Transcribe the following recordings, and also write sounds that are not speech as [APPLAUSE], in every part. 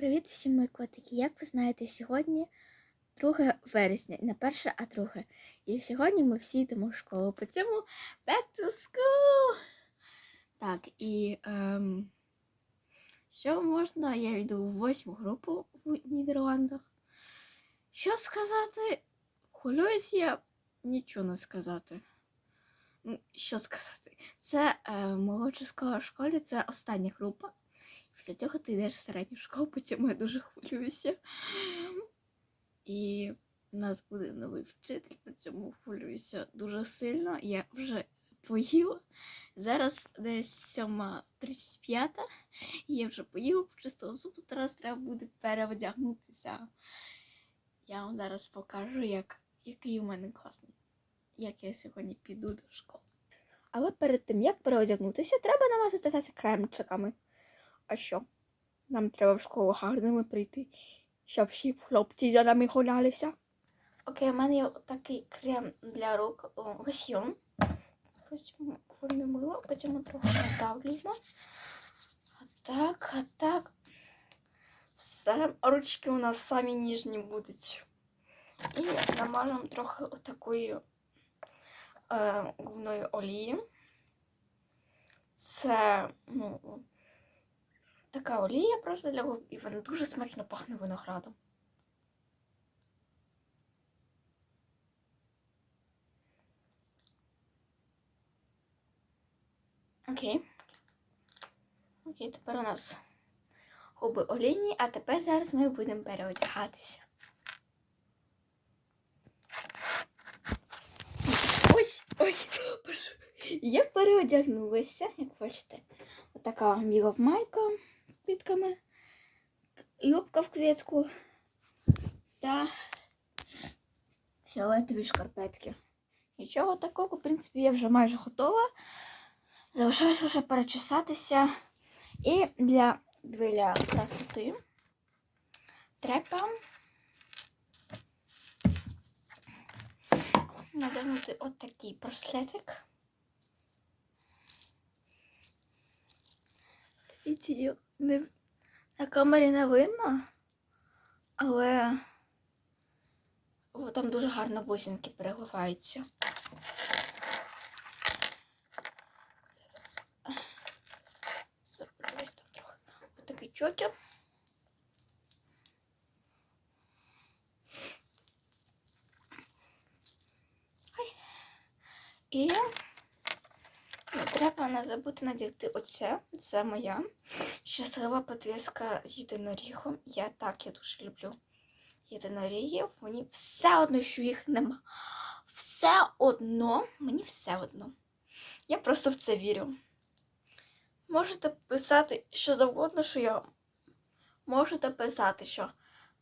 Привіт всім мої котики! Як ви знаєте, сьогодні 2 вересня, не перше, а друге. І сьогодні ми всі йдемо в школу. По цьому back to school! Так, і ем, що можна? Я йду в восьму групу в Нідерландах. Що сказати? Хвилююсь я нічого не сказати. Що сказати? Це е, молодша школа в школі, це остання група. Після цього ти йдеш в середню школу, потім я дуже хвилююся. І в нас буде новий вчитель, по цьому хвилююся дуже сильно. Я вже поїла. Зараз десь 7.35, і я вже поїла, почистила зуби, зараз треба буде переодягнутися. Я вам зараз покажу, як, який у мене класний, як я сьогодні піду до школи. Але перед тим, як переодягнутися, треба намазатися кремчиками. А що? Нам треба в школу гарними прийти, щоб всі хлопці за нами гонялися. Окей, у мене є такий крем для рук лосьйон. Потім воно мило, потім трохи надавлюємо. Так, а так. Все, ручки у нас самі ніжні будуть. І намажемо трохи отакої е, губної олії. Це, ну, така олія просто для губ, і вона дуже смачно пахне виноградом. Окей. Окей, тепер у нас губи олійні, а тепер зараз ми будемо переодягатися. Ось, ой. Я переодягнулася, як бачите. Отака біла майка з квітками, юбка в квітку та фіолетові шкарпетки. Нічого такого, в принципі, я вже майже готова. Залишилось вже перечесатися. І для, для красоти треба надягнути отакий браслетик. Дивіться, як не, на камері не видно, але там дуже гарно бусинки переливаються. Зараз зроблю там трохи. Отакий чокер. І не треба не забути надягти оце. Це моя щаслива підвіска з єдинорігом. Я так я дуже люблю єдинорігів. Мені все одно, що їх нема. Все одно, мені все одно. Я просто в це вірю. Можете писати що завгодно, що я. Можете писати, що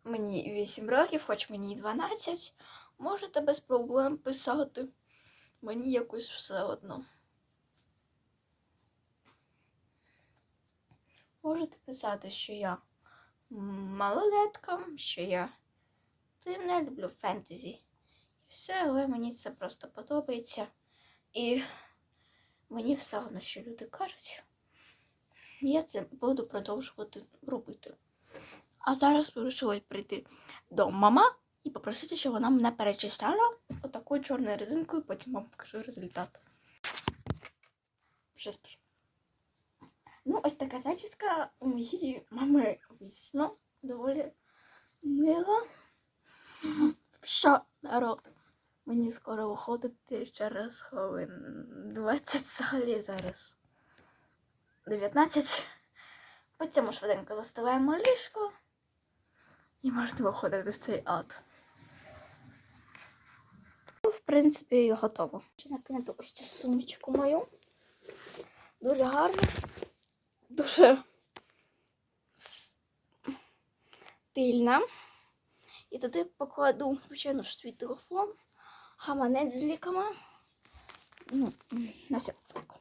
мені 8 років, хоч мені 12. Можете без проблем писати. Мені якось все одно. Можете писати, що я малолетка, що я дивна, люблю фентезі. І все, але мені це просто подобається. І мені все одно, що люди кажуть. Я це буду продовжувати робити. А зараз вирішила прийти до мама і попросити, щоб вона мене перечисляла отакою чорною резинкою, потім вам покажу результат. Вже спішу. Ну, ось така зачіска у моєї мами вийшла. Доволі мила. Що, народ? Мені скоро виходити через хвилин 20 взагалі зараз. 19. Потім швиденько застилаємо ліжко і можна виходити в цей ад. Ну, В принципі, готово. Чи накинути ось цю сумочку мою. Дуже гарно. Дуже стильна. І туди покладу, звичайно ж, свій телефон, гаманець з ліками. Ну, на всяк так.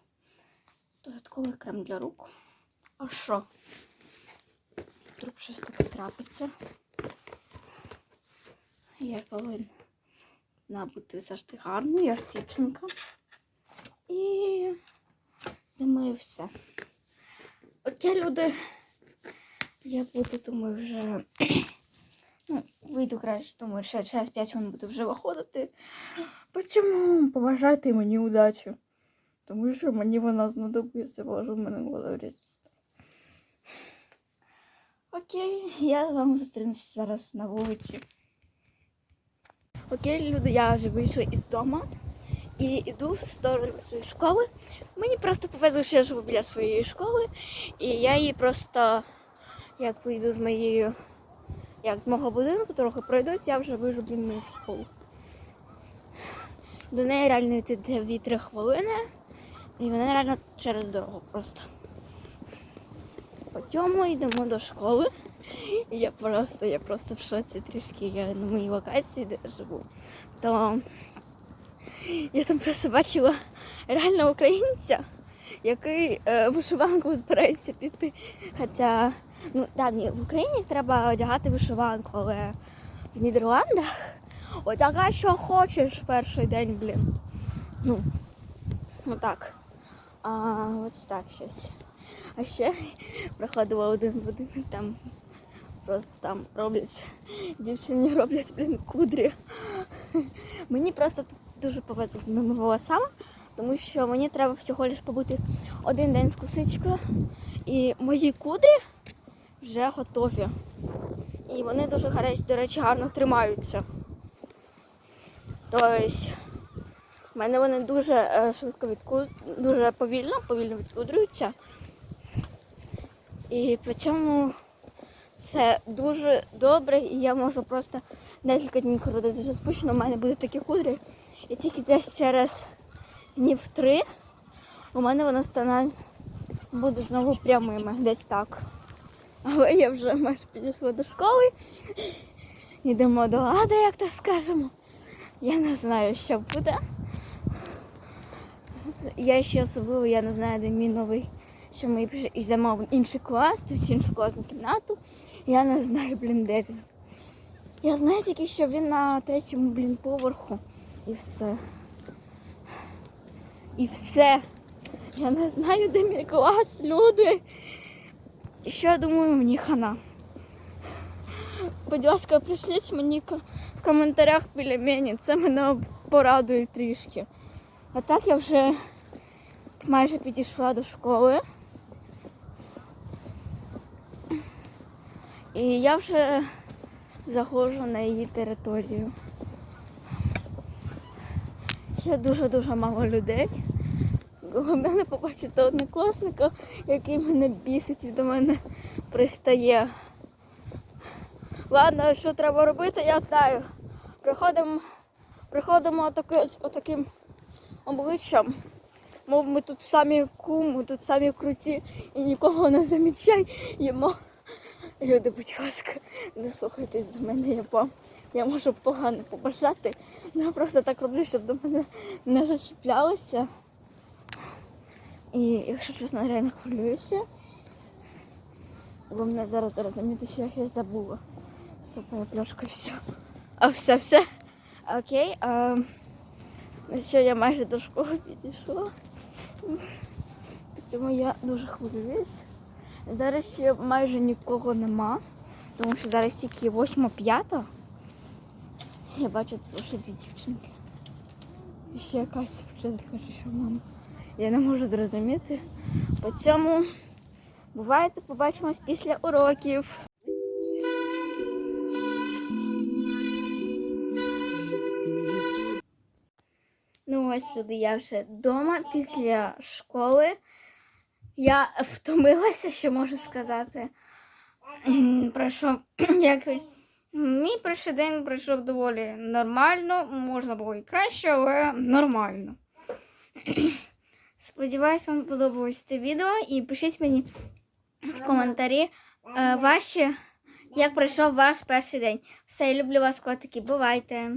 Додатковий крем для рук. А що? Вдруг щось таке трапиться. Я повинна бути завжди гарною, я ж дівчинка. І думаю, все. Окей, люди. Я буду, думаю, вже. Ну, вийду краще, думаю, ще через 5 хвилин буду вже виходити. Почому побажайте мені удачі? Тому що мені вона знадобиться, положу в мене голові. Окей, я з вами зустрінуся зараз на вулиці. Окей, люди, я вже вийшла із дому і йду в сторону своєї школи. Мені просто повезло, що я живу біля своєї школи, і я її просто, як вийду з моєю, як з мого будинку, трохи пройдусь, я вже вижу біля мою школу. До неї реально йти 2-3 хвилини, і вона реально через дорогу просто. Потім ми йдемо до школи. І я просто, я просто в шоці трішки. Я на моїй локації, де я живу. То я там просто бачила реально українця, який е, вишиванку збирається піти. Хоча, ну так, ні, в Україні треба одягати вишиванку, але в Нідерландах одягай, що хочеш перший день, блін. Ну, ну. А, ось так щось. А ще проходила один будинок, там просто там роблять, дівчині роблять, блін, кудрі. Мені просто дуже повезло з моїми волосами, тому що мені треба всього лиш побути один день з косичкою, і мої кудрі вже готові. І вони дуже, до речі, гарно тримаються. Тобто, в мене вони дуже е, швидко відку... дуже повільно, повільно відкудрюються. І по цьому це дуже добре, і я можу просто декілька днів вже спущено, у мене будуть такі кудрі. І тільки десь через днів три у мене воно стане буде знову прямими, десь так. Але я вже майже підійшла до школи. Йдемо до лади, як так скажемо. Я не знаю, що буде. Я ще особливо, я не знаю, де мій новий, що ми йдемо в інший клас, в іншу класну кімнату. Я не знаю, блін, де він. Я знаю тільки, що він на третьому, блін, поверху. І все. І все. Я не знаю, де мій клас, люди. Що я думаю, мені хана. Будь ласка, пришліть мені в коментарях біля мене. Це мене порадує трішки. А так я вже майже підійшла до школи. І я вже заходжу на її територію. Ще дуже-дуже мало людей. Головне не побачити однокласника, який мене бісить і до мене пристає. Ладно, що треба робити, я знаю. Приходимо, приходимо отаки, отаким обличчям. Мов ми тут самі кум, ми тут самі круті і нікого не замічаємо. Люди, будь ласка, не слухайтесь до мене, я вам. Я можу погано побажати. Я просто так роблю, щоб до мене не зачіплялося. І якщо чесно, реально хвилююся. Бо мене зараз зрозуміти, що я забула. Супер пляшка все. А все, все. Окей. А, ну що я майже до школи підійшла. Тому я дуже хвилююсь. Зараз ще майже нікого нема, тому що зараз тільки 8-5. Я бачу тут лише дві дівчинки. І ще якась вчителька чи що мама. Я не можу зрозуміти. По цьому бувайте, побачимось після уроків. Ну ось люди, я вже вдома після школи. Я втомилася, що можу сказати. М, Пройшов [CLEARS THROAT] як мій перший день пройшов доволі нормально. Можна було і краще, але нормально. Сподіваюсь, вам подобалось це відео і пишіть мені в коментарі е, ваші, як пройшов ваш перший день. Все, я люблю вас, котики. Бувайте!